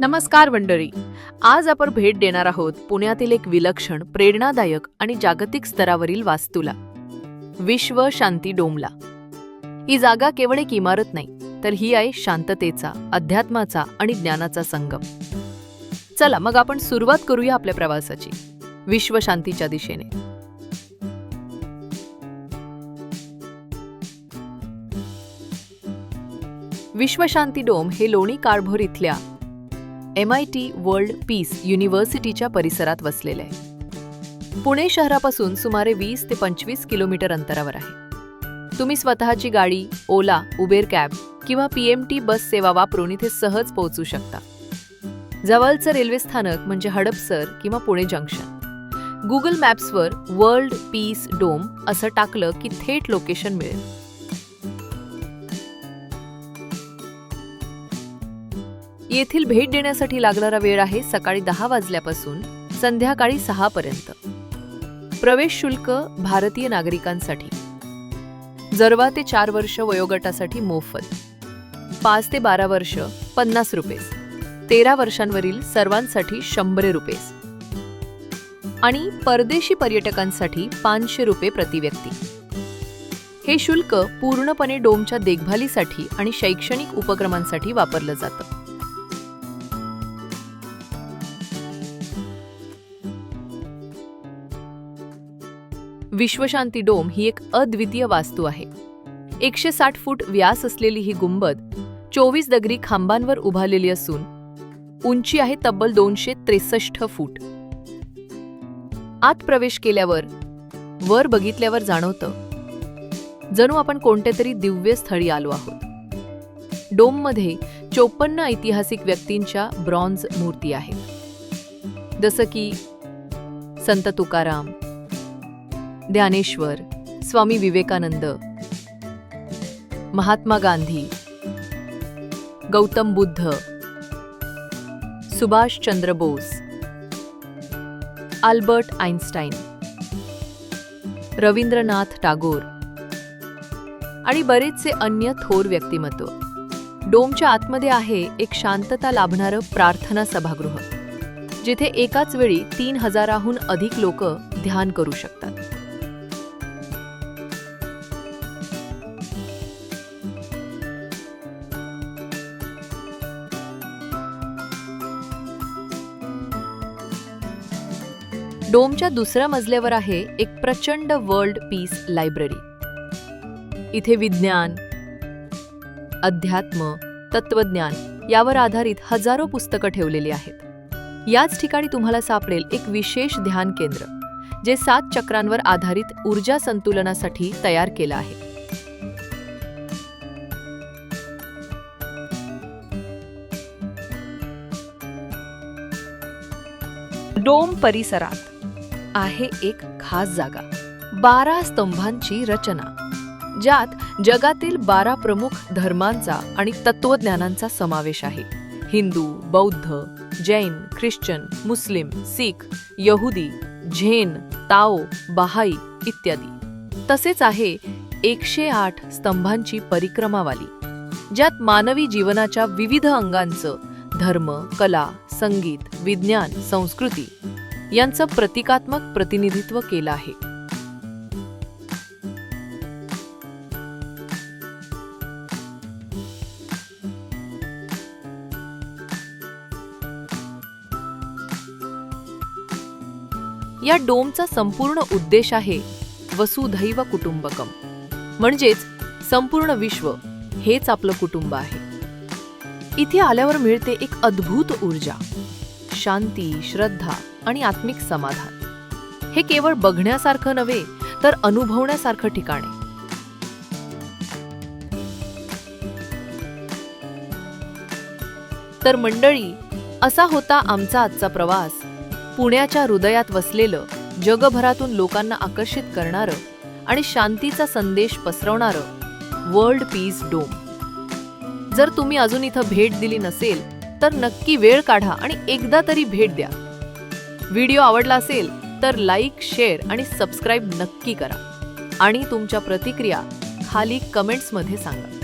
नमस्कार मंडळी. आज आपण भेट देणार आहोत पुण्यातील एक विलक्षण प्रेरणादायक आणि जागतिक स्तरावरील वास्तूला. विश्व शांती डोमला. ही जागा केवळ एक इमारत नाही तर ही आहे शांततेचा अध्यात्माचा आणि ज्ञानाचा संगम. चला मग आपण सुरुवात करूया आपल्या प्रवासाची. विश्व शांतीच्या दिशेने. विश्वशांती डोम हे लोणी कारभोर इथल्या M I T world peace युनिव्हर्सिटीच्या परिसरात वसलेले आहे. पुणे शहरापासून सुमारे वीस ते पंचवीस किलोमीटर अंतरावर आहे. तुम्ही स्वतःची गाडी ओला उबेर कॅब किंवा पीएमटी बस सेवा वापरून इथे सहज पोहोचू शकता. जवळचं रेल्वे स्थानक म्हणजे हडपसर किंवा पुणे जंक्शन. गुगल मॅप्सवर वर्ल्ड पीस डोम असं टाकलं की थेट लोकेशन मिळेल. येथील भेट देण्यासाठी लागणारा वेळ आहे सकाळी दहा वाजल्यापासून संध्याकाळी सहा पर्यंत. प्रवेश शुल्क भारतीय नागरिकांसाठी. जरवा ते चार वर्ष वयोगटासाठी मोफत. पाच ते बारा वर्ष पन्नास रुपयेस तेरा वर्षांवरील सर्वांसाठी शंभर रुपयेस आणि परदेशी पर्यटकांसाठी पाचशे रुपये प्रतिव्यक्ती हे शुल्क पूर्णपणे डोमच्या देखभालीसाठी आणि शैक्षणिक उपक्रमांसाठी वापरलं जातं. विश्वशांती डोम ही एक अद्वितीय वास्तू आहे. एकशे साठ फूट व्यास असलेली ही गुंबद चोवीस दगरी खांबांवर उभारलेली असून उंची आहे तब्बल दोनशे त्रेसष्ट फूट. आत प्रवेश केल्यावर वर बघितल्यावर जाणवतं जणू आपण कोणत्या तरी दिव्य स्थळी आलो आहोत. डोममध्ये चोपन्न ऐतिहासिक व्यक्तींच्या ब्रॉन्झ मूर्ती आहेत. जसं की संत तुकाराम ज्ञानेश्वर स्वामी विवेकानंद. महात्मा गांधी. गौतम बुद्ध. सुभाष चंद्र बोस. Albert Einstein. रवींद्रनाथ टागोर. आणि बरेचसे अन्य थोर व्यक्तिमत्व. डोमच्या आतमध्ये आहे एक शांतता लाभणारं प्रार्थना सभागृह जिथे एकाच वेळी तीन हजाराहून अधिक लोक ध्यान करू शकतात. डोमच्या दुसऱ्या मजल्यावर आहे एक प्रचंड वर्ल्ड पीस लायब्ररी इथे विज्ञान अध्यात्म तत्वज्ञान यावर आधारित हजारो पुस्तकं ठेवलेली आहेत. याच ठिकाणी तुम्हाला सापडेल एक विशेष ध्यान केंद्र जे सात चक्रांवर आधारित ऊर्जा संतुलनासाठी तयार केलं आहे. डोम परिसरात आहे एक खास जागा. बारा स्तंभांची रचना ज्यात जगातील बारा प्रमुख धर्मांचा आणि तत्वज्ञानांचा समावेश आहे. हिंदू बौद्ध जैन ख्रिश्चन मुस्लिम सिख यहुदी झेन ताओ बहाई इत्यादी. तसेच आहे एकशे आठ स्तंभांची परिक्रमावाली ज्यात मानवी जीवनाच्या विविध अंगांचं धर्म कला संगीत विज्ञान संस्कृती यांचं प्रतिकात्मक प्रतिनिधित्व केलं आहे. या डोमचा संपूर्ण उद्देश आहे वसुधैव कुटुंबकम. म्हणजेच संपूर्ण विश्व हेच आपलं कुटुंब आहे. इथे आल्यावर मिळते एक अद्भुत ऊर्जा. शांती श्रद्धा आणि आत्मिक समाधान. हे केवळ बघण्यासारखं नव्हे तर अनुभवण्यासारखं ठिकाण आहे. तर मंडळी असा होता आमचा आजचा प्रवास. पुण्याच्या हृदयात वसलेलं जगभरातून लोकांना आकर्षित करणारं आणि शांतीचा संदेश पसरवणारं वर्ल्ड पीस डोम जर तुम्ही अजून इथं भेट दिली नसेल तर नक्की वेळ काढा आणि एकदा तरी भेट द्या. व्हिडिओ आवडला असेल तर लाईक शेअर आणि सबस्क्राईब नक्की करा. आणि तुमच्या प्रतिक्रिया खाली कमेंट्समध्ये सांगा.